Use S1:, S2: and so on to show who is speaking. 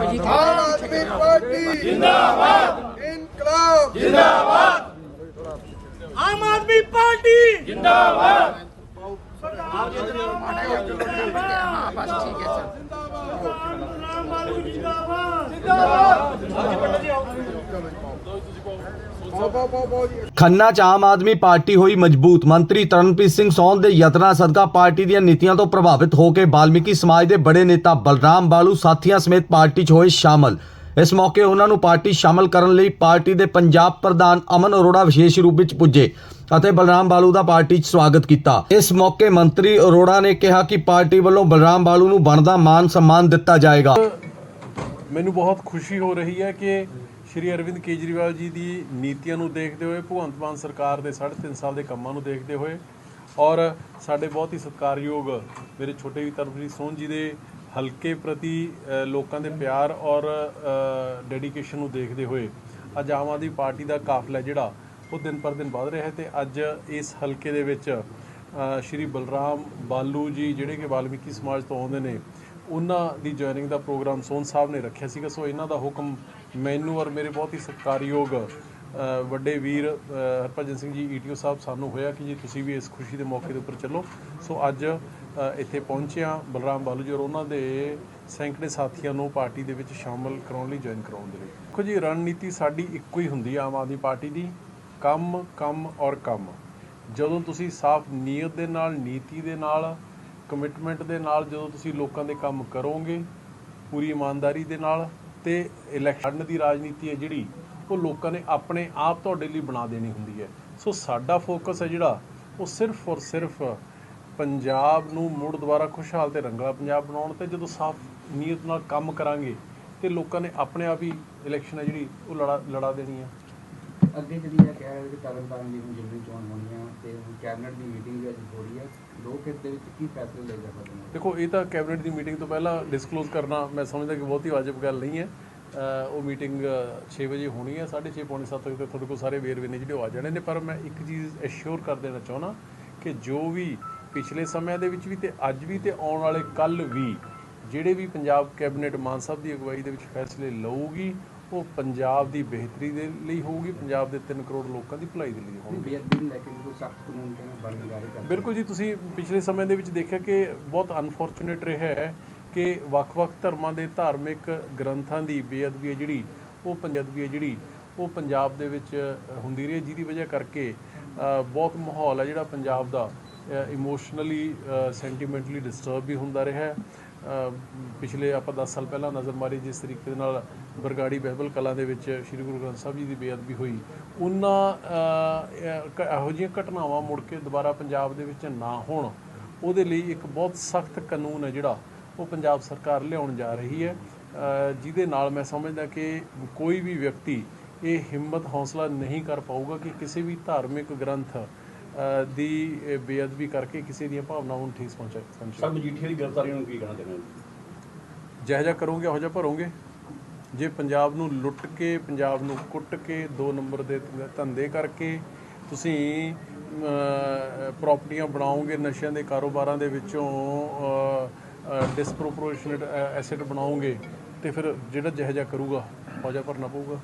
S1: ਆਮ Aadmi party. ਜਿੰਦਾਬਾਦ। ਇਨਕਲਾਬ। ਜਿੰਦਾਬਾਦ।
S2: ਆਮ ਆਦਮੀ ਪਾਰਟੀ। ਜਿੰਦਾਬਾਦ।
S1: ਬਹੁਤ ਬਹੁਤ ਬਹੁਤ ਬਹੁਤ ਜੀ
S3: ਖੰਨਾ ਚ ਆਮ ਆਦਮੀ ਪਾਰਟੀ ਹੋਈ ਮਜ਼ਬੂਤ। ਮੰਤਰੀ ਤਰਨਪ੍ਰੀਤ ਸਿੰਘ ਸੌਨ ਦੇ ਯਤਨਾਂ ਸਦਕਾ ਪਾਰਟੀ ਦੀਆਂ ਨੀਤੀਆਂ ਤੋਂ ਪ੍ਰਭਾਵਿਤ ਹੋ ਕੇ ਬਾਲਮੀਕੀ ਸਮਾਜ ਦੇ ਬੜੇ ਨੇਤਾ ਬਲਰਾਮ ਬਾਲੂ ਸਾਥੀਆਂ ਸਮੇਤ ਪਾਰਟੀ 'ਚ ਹੋਏ ਸ਼ਾਮਲ। ਇਸ ਮੌਕੇ ਉਹਨਾਂ ਨੂੰ ਪਾਰਟੀ ਸ਼ਾਮਲ ਕਰਨ ਲਈ ਪਾਰਟੀ ਦੇ ਪੰਜਾਬ ਪ੍ਰਧਾਨ ਅਮਨ ਅਰੋੜਾ ਵਿਸ਼ੇਸ਼ ਰੂਪ ਵਿੱਚ ਪੁੱਜੇ ਅਤੇ ਬਲਰਾਮ ਬਾਲੂ ਦਾ ਪਾਰਟੀ 'ਚ ਸਵਾਗਤ ਕੀਤਾ। ਇਸ ਮੌਕੇ ਮੰਤਰੀ ਅਰੋੜਾ ਨੇ ਕਿਹਾ ਕਿ ਪਾਰਟੀ ਵੱਲੋਂ ਬਲਰਾਮ ਬਾਲੂ ਨੂੰ ਬਣਦਾ ਮਾਨ ਸਨਮਾਨ ਦਿੱਤਾ ਜਾਏਗਾ।
S4: ਮੈਨੂੰ ਬਹੁਤ ਖੁਸ਼ੀ ਹੋ ਰਹੀ ਹੈ ਕਿ ਸ਼੍ਰੀ ਅਰਵਿੰਦ ਕੇਜਰੀਵਾਲ ਜੀ ਦੀ ਨੀਤੀਆਂ ਨੂੰ ਦੇਖਦੇ ਹੋਏ, ਭਗਵੰਤ ਮਾਨ ਸਰਕਾਰ ਦੇ 3.5 ਸਾਲ ਦੇ ਕੰਮਾਂ ਨੂੰ ਦੇਖਦੇ ਹੋਏ ਔਰ ਸਾਡੇ ਬਹੁਤ ਹੀ ਸਤਿਕਾਰਯੋਗ ਮੇਰੇ ਛੋਟੇ ਵੀ ਤਰਨਪ੍ਰੀਤ ਸੋਹਣ ਜੀ ਦੇ ਹਲਕੇ ਪ੍ਰਤੀ ਲੋਕਾਂ ਦੇ ਪਿਆਰ ਔਰ ਡੈਡੀਕੇਸ਼ਨ ਨੂੰ ਦੇਖਦੇ ਹੋਏ ਅੱਜ ਆਮ ਆਦਮੀ ਪਾਰਟੀ ਦਾ ਕਾਫਲਾ ਜਿਹੜਾ ਉਹ ਦਿਨ ਪਰ ਦਿਨ ਵਧ ਰਿਹਾ ਹੈ ਤੇ ਅੱਜ ਇਸ ਹਲਕੇ ਦੇ ਵਿੱਚ ਸ਼੍ਰੀ ਬਲਰਾਮ ਬਾਲੂ ਜੀ ਜਿਹੜੇ ਕਿ ਵਾਲਮੀਕੀ ਸਮਾਜ ਤੋਂ ਆਉਂਦੇ ਨੇ ਉਹਨਾਂ ਦੀ ਜੁਆਇਨਿੰਗ ਦਾ ਪ੍ਰੋਗਰਾਮ ਸੋਨ ਸਾਹਿਬ ਨੇ ਰੱਖਿਆ ਸੀਗਾ, ਸੋ ਇਹਨਾਂ ਦਾ ਹੁਕਮ ਮੈਨੂੰ ਔਰ ਮੇਰੇ ਬਹੁਤ ਹੀ ਸਤਿਕਾਰਯੋਗ ਵੱਡੇ ਵੀਰ ਹਰਭਜਨ ਸਿੰਘ ਜੀ ਈਟੀਓ ਸਾਹਿਬ ਸਾਨੂੰ ਹੋਇਆ ਕਿ ਜੀ ਤੁਸੀਂ ਵੀ ਇਸ ਖੁਸ਼ੀ ਦੇ ਮੌਕੇ ਦੇ ਉੱਪਰ ਚੱਲੋ। ਸੋ ਅੱਜ ਇੱਥੇ ਪਹੁੰਚਿਆ ਬਲਰਾਮ ਬਾਲੂ ਜੀ ਔਰ ਉਹਨਾਂ ਦੇ ਸੈਂਕੜੇ ਸਾਥੀਆਂ ਨੂੰ ਪਾਰਟੀ ਦੇ ਵਿੱਚ ਸ਼ਾਮਲ ਕਰਾਉਣ ਲਈ ਜੁਆਇਨ ਕਰਾਉਣ ਦੇ ਲਈ। ਦੇਖੋ ਜੀ, ਰਣਨੀਤੀ ਸਾਡੀ ਇੱਕੋ ਹੀ ਹੁੰਦੀ ਆ ਆਮ ਆਦਮੀ ਪਾਰਟੀ ਦੀ, ਕੰਮ ਕੰਮ ਔਰ ਕੰਮ। ਜਦੋਂ ਤੁਸੀਂ ਸਾਫ਼ ਨੀਅਤ ਦੇ ਨਾਲ, ਨੀਤੀ ਦੇ ਨਾਲ ਕਮਿਟਮੈਂਟ ਦੇ ਨਾਲ ਜਦੋਂ ਤੁਸੀਂ ਲੋਕਾਂ ਦੇ ਕੰਮ ਕਰੋਗੇ, ਪੂਰੀ ਇਮਾਨਦਾਰੀ ਦੇ ਨਾਲ ਤੇ ਇਲੈਕਸ਼ਨ ਦੀ ਰਾਜਨੀਤੀ ਹੈ ਜਿਹੜੀ, ਉਹ ਲੋਕਾਂ ਨੇ ਆਪਣੇ ਆਪ ਤੁਹਾਡੇ ਲਈ ਬਣਾ ਦੇਣੀ ਹੁੰਦੀ ਹੈ। ਸੋ ਸਾਡਾ ਫੋਕਸ ਹੈ ਜਿਹੜਾ, ਉਹ ਸਿਰਫ ਔਰ ਸਿਰਫ ਪੰਜਾਬ ਨੂੰ ਮੁੜ ਦੁਬਾਰਾ ਖੁਸ਼ਹਾਲ ਤੇ ਰੰਗਲਾ ਪੰਜਾਬ ਬਣਾਉਣ ਤੇ ਜਦੋਂ ਸਾਫ਼ ਨੀਅਤ ਨਾਲ ਕੰਮ ਕਰਾਂਗੇ, ਤੇ ਲੋਕਾਂ ਨੇ ਆਪਣੇ ਆਪ ਹੀ ਇਲੈਕਸ਼ਨ ਹੈ ਜਿਹੜੀ, ਉਹ ਲੜਾ ਲੜਾ ਦੇਣੀ ਹੈ।
S5: ਅੱਗੇ ਜਿਹੜੀ ਇਹ ਕਹਿ ਰਹੇ ਕਿ ਤਰਨਤਾਰਨ ਦੀ ਹੁਣ ਜ਼ਿਮਨੀ ਚੋਣ ਹੋਣੀ ਆ ਤੇ ਹੁਣ ਕੈਬਨਿਟ ਦੀ ਮੀਟਿੰਗ ਵੀ ਅੱਜ ਹੋ ਰਹੀ ਹੈ ਦੋ ਖੇਤ ਦੇ ਵਿੱਚ ਕੀ ਫੈਸਲੇ ਲਏ ਜਾ ਸਕਦੇ ਨੇ?
S4: ਦੇਖੋ, ਇਹ ਤਾਂ ਕੈਬਨਿਟ ਦੀ ਮੀਟਿੰਗ ਤੋਂ ਪਹਿਲਾਂ ਡਿਸਕਲੋਜ਼ ਕਰਨਾ ਮੈਂ ਸਮਝਦਾ ਕਿ ਬਹੁਤ ਹੀ ਵਾਜਬ ਗੱਲ ਨਹੀਂ ਹੈ। ਉਹ ਮੀਟਿੰਗ 6 ਵਜੇ ਹੋਣੀ ਹੈ 6:30 ਪੌਣੇ 7 ਵਜੇ ਤੱਕ ਤੁਹਾਡੇ ਕੋਲ ਸਾਰੇ ਵੇਰਵੇ ਨੇ ਜਿਹੜੇ ਉਹ ਆ ਜਾਣੇ ਨੇ। ਪਰ ਮੈਂ ਇੱਕ ਚੀਜ਼ ਐਸ਼ੋਰ ਕਰ ਦੇਣਾ ਚਾਹੁੰਦਾ ਕਿ ਜੋ ਵੀ ਪਿਛਲੇ ਸਮਿਆਂ ਦੇ ਵਿੱਚ ਵੀ ਤੇ ਅੱਜ ਵੀ ਤੇ ਆਉਣ ਵਾਲੇ ਕੱਲ ਵੀ, ਜਿਹੜੇ ਵੀ ਪੰਜਾਬ ਕੈਬਨਿਟ ਮਾਨ ਸਾਹਿਬ ਦੀ ਅਗਵਾਈ ਦੇ ਵਿੱਚ ਫੈਸਲੇ ਲਊਗੀ ਉਹ ਪੰਜਾਬ ਦੀ ਬਿਹਤਰੀ ਦੇ ਲਈ ਹੋਊਗੀ ਪੰਜਾਬ ਦੇ 3 ਕਰੋੜ ਲੋਕਾਂ ਦੀ ਭਲਾਈ ਦੇ ਲਈ ਹੋਊਗੀ। ਬਿਲਕੁਲ ਜੀ ਤੁਸੀਂ ਪਿਛਲੇ ਸਮੇਂ ਦੇ ਵਿੱਚ ਦੇਖਿਆ ਕਿ ਬਹੁਤ ਅਨਫੋਰਚੂਨੇਟ ਰਿਹਾ ਹੈ ਕਿ ਵੱਖ-ਵੱਖ ਧਰਮਾਂ ਦੇ ਧਾਰਮਿਕ ਗ੍ਰੰਥਾਂ ਦੀ ਬੇਅਦਬੀ ਹੈ ਜਿਹੜੀ ਉਹ ਪੰਜਾਬੀ ਹੈ ਜਿਹੜੀ ਉਹ ਪੰਜਾਬ ਦੇ ਵਿੱਚ ਹੁੰਦੀ ਰਹੀ ਹੈ, ਜਿਹਦੀ ਵਜ੍ਹਾ ਕਰਕੇ ਬਹੁਤ ਮਾਹੌਲ ਹੈ ਜਿਹੜਾ ਪੰਜਾਬ ਦਾ ਇਮੋਸ਼ਨਲੀ ਸੈਂਟੀਮੈਂਟਲੀ ਡਿਸਟਰਬ ਵੀ ਹੁੰਦਾ ਰਿਹਾ ਪਿਛਲੇ ਆਪਾਂ 10 ਸਾਲ ਪਹਿਲਾਂ ਨਜ਼ਰ ਮਾਰੀ ਜਿਸ ਤਰੀਕੇ ਦੇ ਨਾਲ ਬਰਗਾੜੀ ਬਹਿਬਲ ਕਲਾਂ ਦੇ ਵਿੱਚ ਸ੍ਰੀ ਗੁਰੂ ਗ੍ਰੰਥ ਸਾਹਿਬ ਜੀ ਦੀ ਬੇਅਦਬੀ ਹੋਈ, ਉਹਨਾਂ ਇਹੋ ਜਿਹੀਆਂ ਘਟਨਾਵਾਂ ਮੁੜ ਕੇ ਦੁਬਾਰਾ ਪੰਜਾਬ ਦੇ ਵਿੱਚ ਨਾ ਹੋਣ, ਉਹਦੇ ਲਈ ਇੱਕ ਬਹੁਤ ਸਖਤ ਕਾਨੂੰਨ ਹੈ ਜਿਹੜਾ ਉਹ ਪੰਜਾਬ ਸਰਕਾਰ ਲਿਆਉਣ ਜਾ ਰਹੀ ਹੈ। ਜਿਹਦੇ ਨਾਲ ਮੈਂ ਸਮਝਦਾ ਕਿ ਕੋਈ ਵੀ ਵਿਅਕਤੀ ਇਹ ਹਿੰਮਤ, ਹੌਸਲਾ ਨਹੀਂ ਕਰ ਪਾਊਗਾ ਕਿ ਕਿਸੇ ਵੀ ਧਾਰਮਿਕ ਗ੍ਰੰਥ ਦੀ ਬੇਅਦਬੀ ਕਰਕੇ ਕਿਸੇ ਦੀਆਂ ਭਾਵਨਾਵਾਂ ਨੂੰ ਠੇਸ ਪਹੁੰਚਾ ਪਹੁੰਚੇ।
S6: ਸਰ ਮਜੀਠੀਆ ਦੀ ਗ੍ਰਿਫਤਾਰੀ ਨੂੰ ਕੀ ਕਹਿਣਾ ਹੋ?
S4: ਜਿਹੋ ਜਿਹਾ ਕਰੋਗੇ ਉਹੋ ਜਿਹਾ ਭਰੋਗੇ। ਜੇ ਪੰਜਾਬ ਨੂੰ ਲੁੱਟ ਕੇ ਪੰਜਾਬ ਨੂੰ ਕੁੱਟ ਕੇ ਦੋ ਨੰਬਰ ਦੇ ਧੰਦੇ ਕਰਕੇ ਤੁਸੀਂ ਪ੍ਰਾਪਰਟੀਆਂ ਬਣਾਓਗੇ ਨਸ਼ਿਆਂ ਦੇ ਕਾਰੋਬਾਰਾਂ ਦੇ ਵਿੱਚੋਂ ਡਿਸਪ੍ਰੋਪੋਰਸ਼ਨੇਟ ਐਸੈਟ ਬਣਾਓਗੇ ਤੇ ਫਿਰ ਜਿਹੜਾ ਜਿਹੋ ਜਿਹਾ ਕਰੂਗਾ ਉਹੋ ਜਿਹਾ ਭਰਨਾ ਪਊਗਾ।